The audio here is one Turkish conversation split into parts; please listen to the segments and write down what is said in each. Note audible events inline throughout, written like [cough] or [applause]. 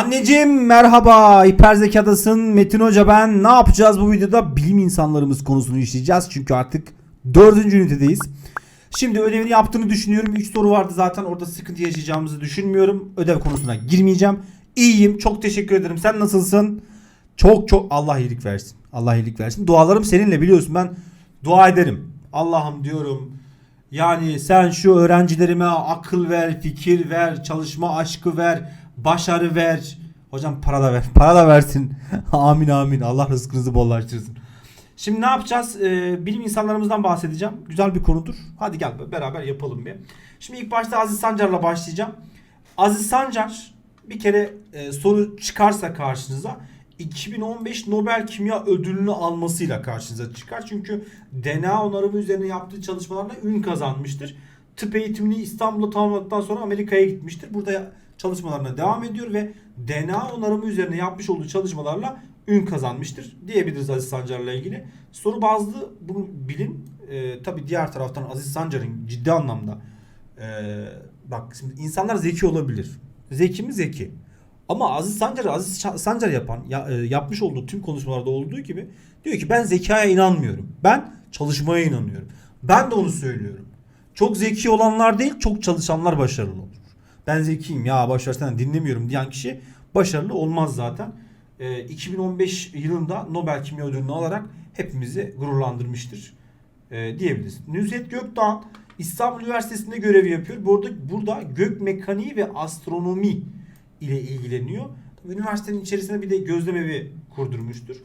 Anneciğim merhaba. Hiperzekadasın. Metin Hoca ben. Ne yapacağız bu videoda? Bilim insanlarımız konusunu işleyeceğiz. Çünkü artık dördüncü ünitedeyiz. Şimdi ödevini yaptığını düşünüyorum. 3 soru vardı zaten. Orada sıkıntı yaşayacağımızı düşünmüyorum. Ödev konusuna girmeyeceğim. İyiyim. Çok teşekkür ederim. Sen nasılsın? Çok çok. Allah iyilik versin. Allah iyilik versin. Dualarım seninle biliyorsun. Ben dua ederim. Allah'ım diyorum. Yani sen şu öğrencilerime akıl ver, fikir ver, çalışma aşkı ver, başarı ver. Hocam para da ver. Para da versin. [laughs] amin amin. Allah rızkınızı bollaştırsın. Şimdi ne yapacağız? Ee, bilim insanlarımızdan bahsedeceğim. Güzel bir konudur. Hadi gel beraber yapalım bir. Şimdi ilk başta Aziz Sancar'la başlayacağım. Aziz Sancar bir kere e, soru çıkarsa karşınıza 2015 Nobel Kimya Ödülünü almasıyla karşınıza çıkar. Çünkü DNA onarımı üzerine yaptığı çalışmalarla ün kazanmıştır. Tıp eğitimini İstanbul'da tamamladıktan sonra Amerika'ya gitmiştir. Burada çalışmalarına devam ediyor ve DNA onarımı üzerine yapmış olduğu çalışmalarla ün kazanmıştır diyebiliriz Aziz Sancar'la ilgili. Soru bazlı bunu bilin. Ee, tabii diğer taraftan Aziz Sancar'ın ciddi anlamda ee, bak şimdi insanlar zeki olabilir. Zeki mi zeki. Ama Aziz Sancar Aziz Sancar yapan ya- e, yapmış olduğu tüm konuşmalarda olduğu gibi diyor ki ben zekaya inanmıyorum. Ben çalışmaya inanıyorum. Ben de onu söylüyorum. Çok zeki olanlar değil, çok çalışanlar başarılı olur. Ben zekiyim ya boş versene dinlemiyorum diyen kişi başarılı olmaz zaten. E, 2015 yılında Nobel Kimya Ödülünü alarak hepimizi gururlandırmıştır e, diyebiliriz. Nüzet Gökdağ İstanbul Üniversitesi'nde görev yapıyor. Burada, burada gök mekaniği ve astronomi ile ilgileniyor. Üniversitenin içerisinde bir de gözlemevi kurdurmuştur.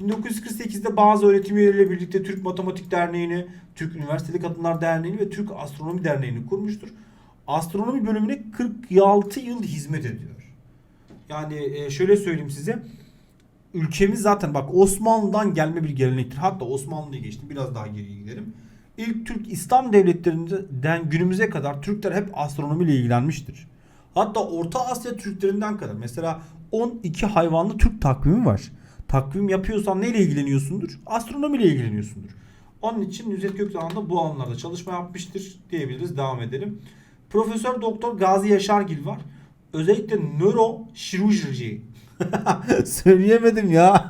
1948'de bazı öğretim üyeleriyle birlikte Türk Matematik Derneği'ni, Türk Üniversiteli Kadınlar Derneği'ni ve Türk Astronomi Derneği'ni kurmuştur. Astronomi bölümüne 46 yıl hizmet ediyor. Yani e, şöyle söyleyeyim size. Ülkemiz zaten bak Osmanlı'dan gelme bir gelenektir. Hatta Osmanlı'yı geçtim biraz daha geriye gidelim. İlk Türk İslam devletlerinden günümüze kadar Türkler hep astronomiyle ilgilenmiştir. Hatta Orta Asya Türklerinden kadar. Mesela 12 hayvanlı Türk takvimi var. Takvim yapıyorsan neyle ilgileniyorsundur? Astronomiyle ilgileniyorsundur. Onun için Nüzet Gökdağ da bu alanlarda çalışma yapmıştır diyebiliriz. Devam edelim. Profesör Doktor Gazi Yaşargil var. Özellikle nöroşirurji. [laughs] Söyleyemedim ya.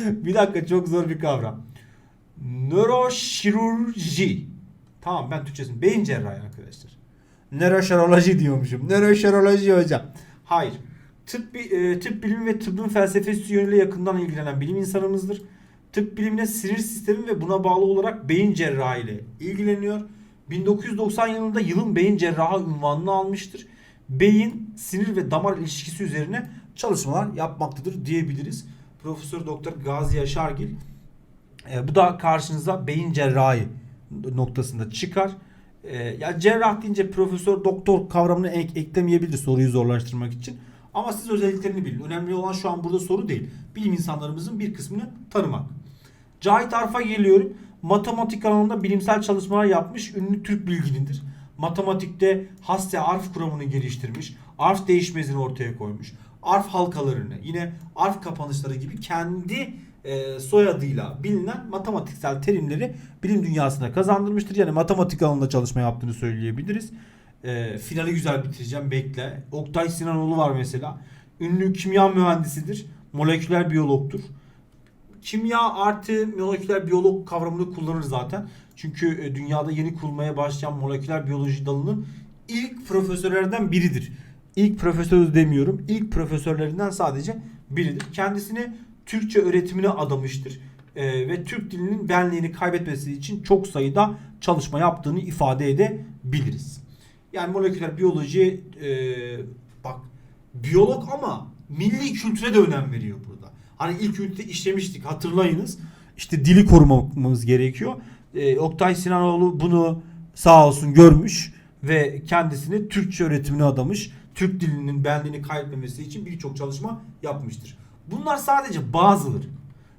[laughs] bir dakika çok zor bir kavram. Nöroşirurji. Tamam ben Türkçesini. Beyin cerrahi arkadaşlar. Nöroşiroloji diyormuşum. Nöroşiroloji hocam. Hayır. Tıp, e, tıp bilimi ve tıbbın felsefesi yönüyle yakından ilgilenen bilim insanımızdır. Tıp bilimine sinir sistemi ve buna bağlı olarak beyin cerrahi ile ilgileniyor. 1990 yılında yılın beyin cerrahı unvanını almıştır. Beyin, sinir ve damar ilişkisi üzerine çalışmalar yapmaktadır diyebiliriz. Profesör Doktor Gazi Yaşargil e, bu da karşınıza beyin cerrahi noktasında çıkar. E, ya cerrah deyince profesör doktor kavramını ek, eklemeyebilir soruyu zorlaştırmak için. Ama siz özelliklerini bilin. Önemli olan şu an burada soru değil. Bilim insanlarımızın bir kısmını tanımak. Cahit Arf'a geliyorum. Matematik alanında bilimsel çalışmalar yapmış ünlü Türk bilginidir. Matematikte Hasse arf kuramını geliştirmiş. Arf değişmezini ortaya koymuş. Arf halkalarını yine arf kapanışları gibi kendi e, soyadıyla bilinen matematiksel terimleri bilim dünyasına kazandırmıştır. Yani matematik alanında çalışma yaptığını söyleyebiliriz. E, finali güzel bitireceğim bekle. Oktay Sinanoğlu var mesela. Ünlü kimya mühendisidir. Moleküler biyologtur. Kimya artı moleküler biyolog kavramını kullanır zaten. Çünkü e, dünyada yeni kurulmaya başlayan moleküler biyoloji dalının ilk profesörlerden biridir. İlk profesörü demiyorum. İlk profesörlerinden sadece biridir. Kendisini Türkçe öğretimine adamıştır. E, ve Türk dilinin benliğini kaybetmesi için çok sayıda çalışma yaptığını ifade edebiliriz. Yani moleküler biyoloji e, bak biyolog ama milli kültüre de önem veriyor burada. Hani ilk ünite işlemiştik hatırlayınız. İşte dili korumamız gerekiyor. E, Oktay Sinanoğlu bunu sağ olsun görmüş ve kendisini Türkçe öğretimine adamış. Türk dilinin benliğini kaybetmemesi için birçok çalışma yapmıştır. Bunlar sadece bazıları.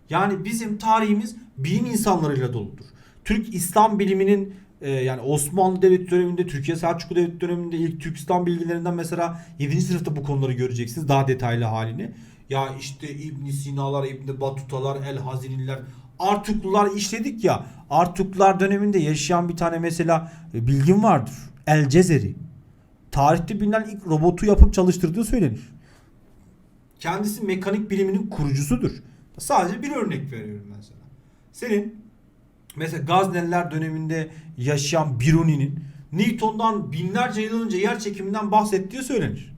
Yani bizim tarihimiz bilim insanlarıyla doludur. Türk İslam biliminin e, yani Osmanlı Devleti döneminde, Türkiye Selçuklu Devleti döneminde ilk Türk İslam bilgilerinden mesela 7. sınıfta bu konuları göreceksiniz daha detaylı halini. Ya işte İbn Sina'lar, İbn Batutalar, El Haziniler, Artuklular işledik ya. Artuklular döneminde yaşayan bir tane mesela e, bilgin vardır. El Cezeri. Tarihte bilinen ilk robotu yapıp çalıştırdığı söylenir. Kendisi mekanik biliminin kurucusudur. Sadece bir örnek veriyorum mesela. Senin mesela Gazneliler döneminde yaşayan Biruni'nin Newton'dan binlerce yıl önce yer çekiminden bahsettiği söylenir.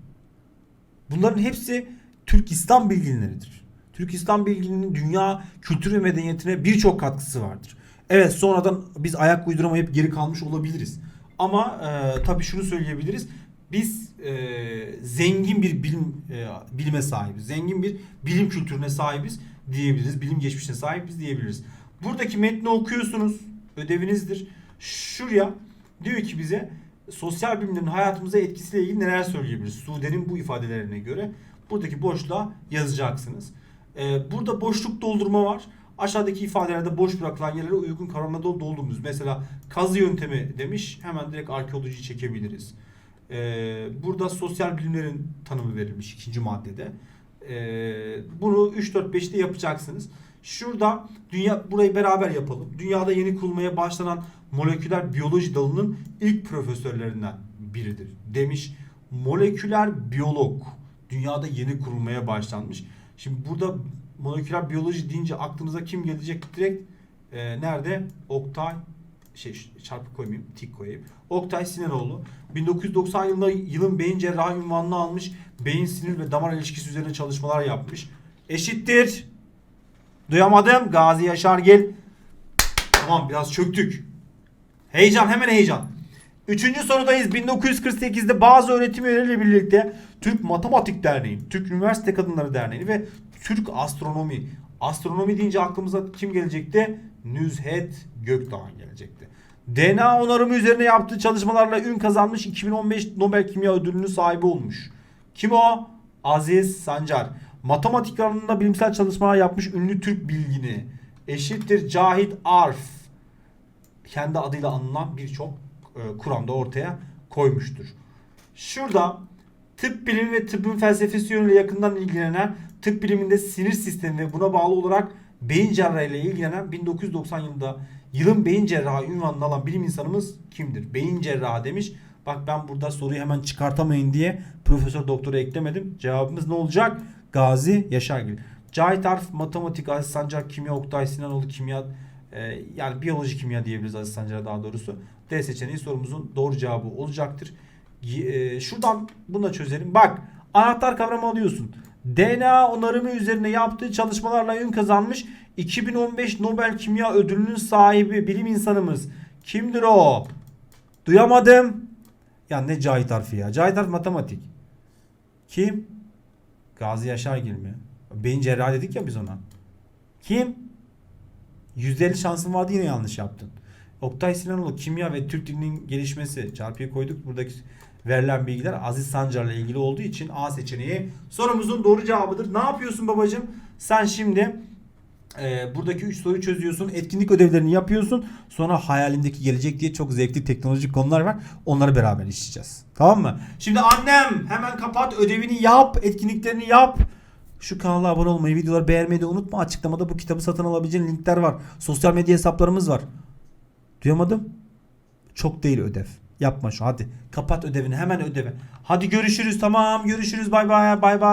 Bunların hepsi Türk İslam bilginleridir. Türk İslam bilginin dünya kültür ve medeniyetine birçok katkısı vardır. Evet sonradan biz ayak uyduramayıp geri kalmış olabiliriz. Ama e, tabii şunu söyleyebiliriz. Biz e, zengin bir bilim e, bilime sahibiz. Zengin bir bilim kültürüne sahibiz diyebiliriz. Bilim geçmişine sahibiz diyebiliriz. Buradaki metni okuyorsunuz. Ödevinizdir. Şuraya diyor ki bize sosyal bilimlerin hayatımıza etkisiyle ilgili neler söyleyebiliriz? Sude'nin bu ifadelerine göre buradaki boşluğa yazacaksınız. Ee, burada boşluk doldurma var. Aşağıdaki ifadelerde boş bırakılan yerlere uygun kavramla dol- doldurunuz. Mesela kazı yöntemi demiş. Hemen direkt arkeolojiyi çekebiliriz. Ee, burada sosyal bilimlerin tanımı verilmiş ikinci maddede. Ee, bunu 3-4-5'te yapacaksınız. Şurada dünya burayı beraber yapalım. Dünyada yeni kurulmaya başlanan moleküler biyoloji dalının ilk profesörlerinden biridir demiş. Moleküler biyolog dünyada yeni kurulmaya başlanmış. Şimdi burada moleküler biyoloji deyince aklınıza kim gelecek direkt e, nerede? Oktay şey çarpı koymayayım, tik koyayım. Oktay Sinanoğlu 1990 yılında yılın beyin cerrahi ünvanını almış. Beyin sinir ve damar ilişkisi üzerine çalışmalar yapmış. Eşittir. Duyamadım. Gazi Yaşargil. Tamam biraz çöktük. Heyecan hemen heyecan. Üçüncü sorudayız. 1948'de bazı öğretim üyeleriyle birlikte Türk Matematik Derneği, Türk Üniversite Kadınları Derneği ve Türk Astronomi. Astronomi deyince aklımıza kim gelecekti? Nüzhet Gökdağ gelecekti. DNA onarımı üzerine yaptığı çalışmalarla ün kazanmış 2015 Nobel Kimya Ödülünün sahibi olmuş. Kim o? Aziz Sancar. Matematik alanında bilimsel çalışmalar yapmış ünlü Türk bilgini. Eşittir Cahit Arf kendi adıyla anılan birçok e, kuramda ortaya koymuştur. Şurada tıp bilimi ve tıbbın felsefesi yönüyle yakından ilgilenen tıp biliminde sinir sistemi ve buna bağlı olarak beyin cerrahı ile ilgilenen 1990 yılında yılın beyin cerrahı ünvanını alan bilim insanımız kimdir? Beyin cerrahı demiş. Bak ben burada soruyu hemen çıkartamayın diye profesör doktora eklemedim. Cevabımız ne olacak? Gazi Yaşargil. Cahit Arf matematik, Aziz Sancar kimya, Oktay Sinanoğlu kimya, e, yani biyoloji kimya diyebiliriz Aziz Sancar'a daha doğrusu. D seçeneği sorumuzun doğru cevabı olacaktır. E, şuradan bunu da çözelim. Bak anahtar kavramı alıyorsun. DNA onarımı üzerine yaptığı çalışmalarla ün kazanmış 2015 Nobel Kimya Ödülünün sahibi bilim insanımız. Kimdir o? Duyamadım. Ya ne Cahit harfi ya. Cahit harf matematik. Kim? Gazi Yaşargil mi? Beyin cerrahı dedik ya biz ona. Kim? %50 şansın vardı yine yanlış yaptın. Oktay Sinanoğlu kimya ve Türk dilinin gelişmesi çarpıya koyduk. Buradaki verilen bilgiler Aziz Sancar'la ilgili olduğu için A seçeneği sorumuzun doğru cevabıdır. Ne yapıyorsun babacığım? Sen şimdi e, buradaki 3 soruyu çözüyorsun. Etkinlik ödevlerini yapıyorsun. Sonra hayalindeki gelecek diye çok zevkli teknolojik konular var. Onları beraber işleyeceğiz. Tamam mı? Şimdi annem hemen kapat ödevini yap. Etkinliklerini yap. Şu kanala abone olmayı, videoları beğenmeyi de unutma. Açıklamada bu kitabı satın alabileceğin linkler var. Sosyal medya hesaplarımız var. Duyamadım. Çok değil ödev. Yapma şu hadi. Kapat ödevini hemen ödeve. Hadi görüşürüz tamam görüşürüz bay bay bay bay.